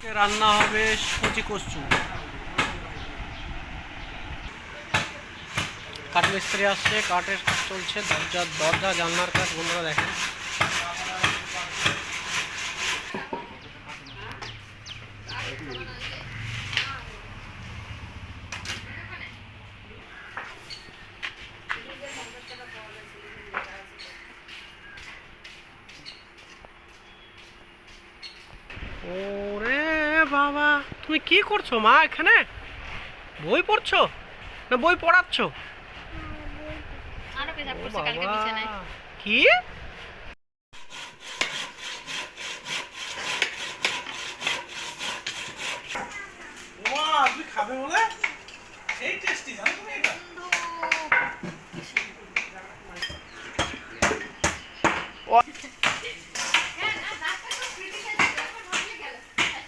রান্না হবে সুচি কচু। কাঠ মিস্ত্রি আসছে, কাঠের কাজ চলছে, দরজা দরজা, জানলার কাজ, বন্ধুরা দেখেন। ওরে বাবা তুমি কি করছ মা এখানে? বই পড়ছো? না বই পড়াচ্ছ? কি? খাবে বলে? সেই টেস্টি জানো তুমি এটা?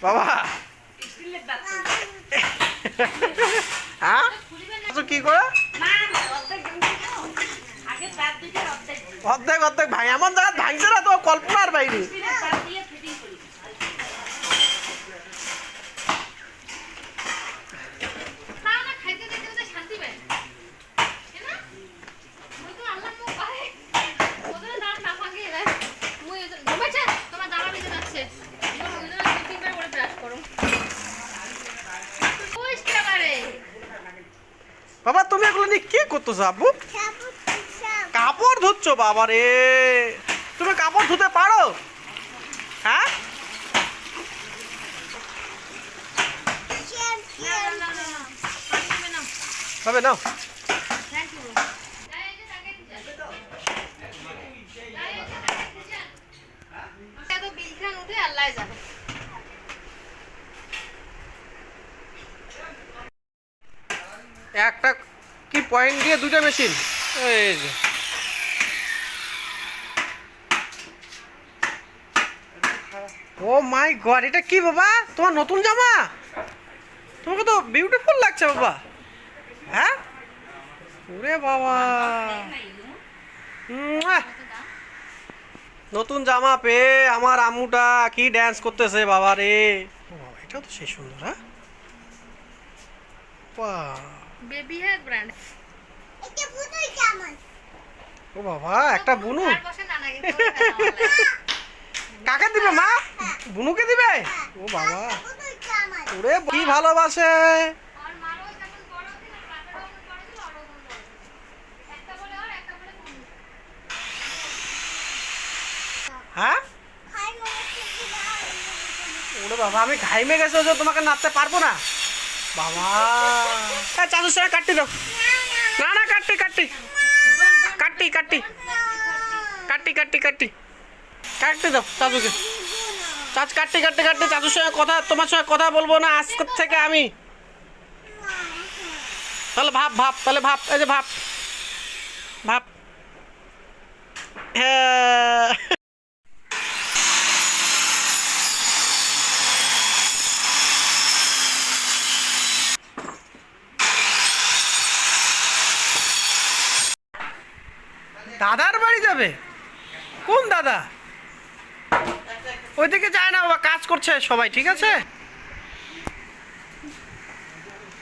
বাবা। হ্যাঁ? কি করে? অর্ধেক অর্ধেক ভাই এমন জায়গা ভাঙছে না তো কল্পনার বাইরে বাবা তুমি এগুলো নিয়ে কি করতেছো আব্বু কাপড় ধুচ্ছ বাবা রে তুমি কাপড় ধুতে পারো হ্যাঁ হবে নাও একটা কি পয়েন্ট দিয়ে দুটো মেশিন এই যে। ও মাই গড এটা কি বাবা? তোমার নতুন জামা? তোমাকে তো বিউটিফুল লাগছে বাবা। হ্যাঁ? ওরে বাবা। নতুন জামা পেয়ে আমার আম্মুটা কি ড্যান্স করতেছে বাবা রে। এটাও তো সেই সুন্দর হ্যাঁ? বাহ। Baby hair brand. ও বাবা একটা বুনু? কাকে দিবে মা? বুনুকে দিবে? ও বাবা। ওরে কি ভালোবাসে। হ্যাঁ? ওরে বাবা আমি ঘাইমে গেছে যে তোমাকে নাচতে পারব না। বাবা। হ্যাঁ চাদুর সঙ্গে কাটটি দাও। না না কাটটি কাটটি কাটটি কাটটি কাটটি কাটটি কাটটি কাটতে দাও চাচুকে। চাচ, কাটতে কাটতে কাটতে। চাচুর সঙ্গে কথা, তোমার সঙ্গে কথা বলব না আজকের থেকে আমি। তাহলে ভাব ভাব, তাহলে ভাব, এই যে ভাব। ভাব। হ্যাঁ। দাদার বাড়ি যাবে? কোন দাদা? ওইদিকে যায় না বাবা কাজ করছে সবাই, ঠিক আছে?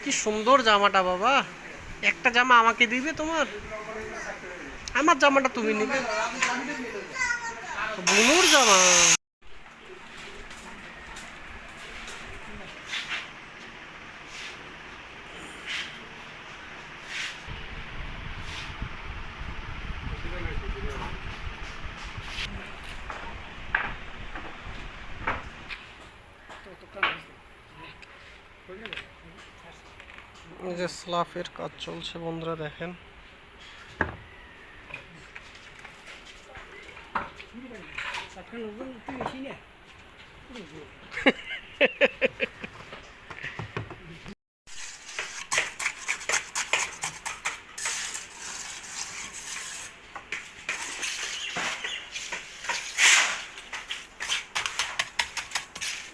কি সুন্দর জামাটা বাবা। একটা জামা আমাকে দিবে তোমার? আমার জামাটা তুমি নিবে। বুনুর জামা। এই যে স্লাফের কাজ চলছে বন্ধুরা দেখেন।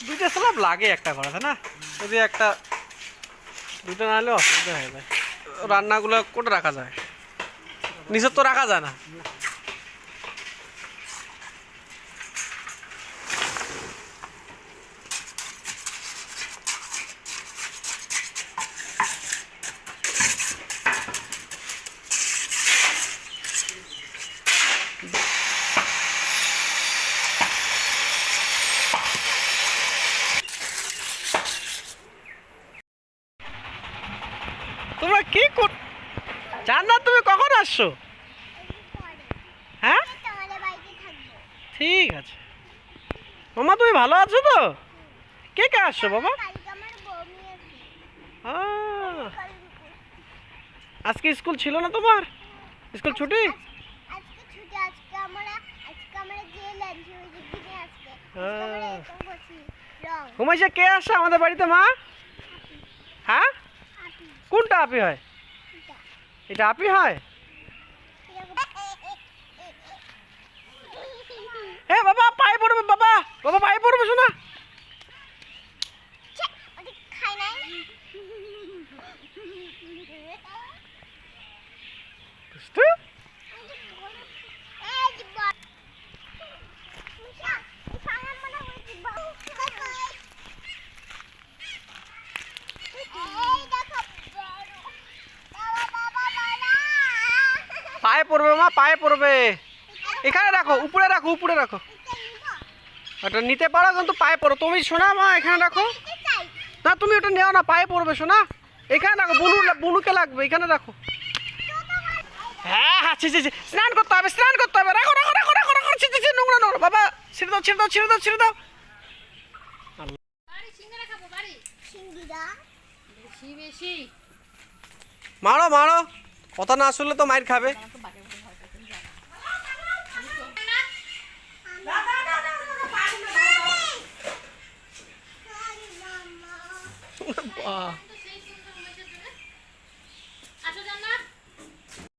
দুইটা স্ল্যাব লাগে একটা করাতে না? যদি একটা দুটো না হলে অসুবিধা হয়ে যায় রান্নাগুলো কোটা রাখা যায়। নিচে তো রাখা যায় না। জান্নাত তুমি কখন আসছো? হ্যাঁ? ঠিক আছে। মামা তুমি ভালো আছো তো? কে কে আসছো বাবা? আজকে স্কুল ছিল না তোমার? স্কুল ছুটি? হুমাইশা কে আসছে আমাদের বাড়িতে মা? হ্যাঁ? কোনটা আপি হয়? এটা এটা আপি হয় এ বাবা পায়ে পড়বে বাবা বাবা পায়ে পড়বে শোনা খাই নাই দুষ্টু। এই যে বল মিশা ফাঙা মনে হইছে বল এই দেখো বড় বাবা বাবা বাবা পায়ে পড়বে মা পায়ে পড়বে। এখানে রাখো উপরে রাখো উপরে রাখো। ওটা নিতে পারো কিন্তু পায়ে পড়ো। তুমি শোনা মা এখানে রাখো। না তুমি ওটা নেও না পায়ে পড়বে শোনা এখানে রাখো বুনু বুনুকে লাগবে এখানে রাখো। হ্যাঁ হ্যাঁ ছি, ছি। স্নান করতে হবে স্নান করতে হবে। রাখো রাখো রাখো রাখো রাখো ছি, ছি, নোংরা নোংরা। বাবা ছেড়ে দাও ছেড়ে দাও ছেড়ে দাও ছেড়ে দাও। বাড়ি সিঙ্গারা খাব বাড়ি। সিঙ্গিরা? বেশি বেশি। মারো মারো। কথা না শুনলে তো মাইর খাবে।